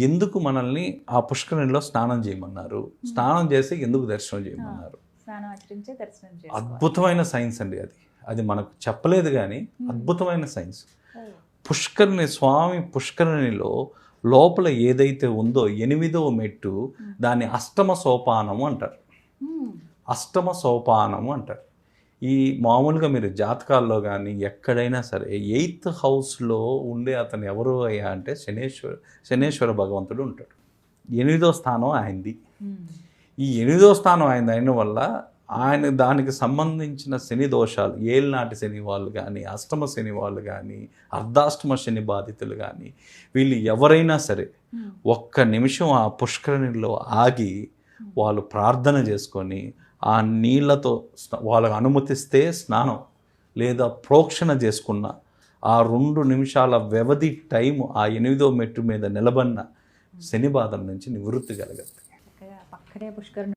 ఎందుకు మనల్ని ఆ పుష్కరిణిలో స్నానం చేయమన్నారు? స్నానం చేసి ఎందుకు దర్శనం చేయమన్నారు? అద్భుతమైన సైన్స్ అండి అది. అది మనకు చెప్పలేదు కానీ అద్భుతమైన సైన్స్. పుష్కరిణి స్వామి పుష్కరిణిలో లోపల ఏదైతే ఉందో ఎనిమిదవ మెట్టు దాన్ని అష్టమ సోపానము అంటారు. అష్టమ సోపానము అంటారు. ఈ మామూలుగా మీరు జాతకాల్లో కానీ ఎక్కడైనా సరే ఎయిత్ హౌస్లో ఉండే అతను ఎవరు అయ్యా అంటే శనేశ్వర శనేశ్వర భగవంతుడు ఉంటాడు ఎనిమిదో స్థానం ఆయనది. ఈ ఎనిమిదో స్థానం ఆయన అయిన వల్ల ఆయన దానికి సంబంధించిన శని దోషాలు ఏళ్ళనాటి శని వాళ్ళు కానీ అష్టమ శని వాళ్ళు కానీ అర్ధాష్టమ శని బాధితులు కానీ వీళ్ళు ఎవరైనా సరే. ఒక్క నిమిషం ఆ పుష్కరిణిలో ఆగి వాళ్ళు ప్రార్థన చేసుకొని ఆ నీళ్ళతో వాళ్ళకు అనుమతిస్తే స్నానం లేదా ప్రోక్షణ చేసుకున్న ఆ రెండు నిమిషాల వ్యవధి టైం ఆ ఎనిమిదో మెట్టు మీద నిలబడిన శని బాధల నుంచి నివృత్తి కలగదు పక్కనే పుష్కరం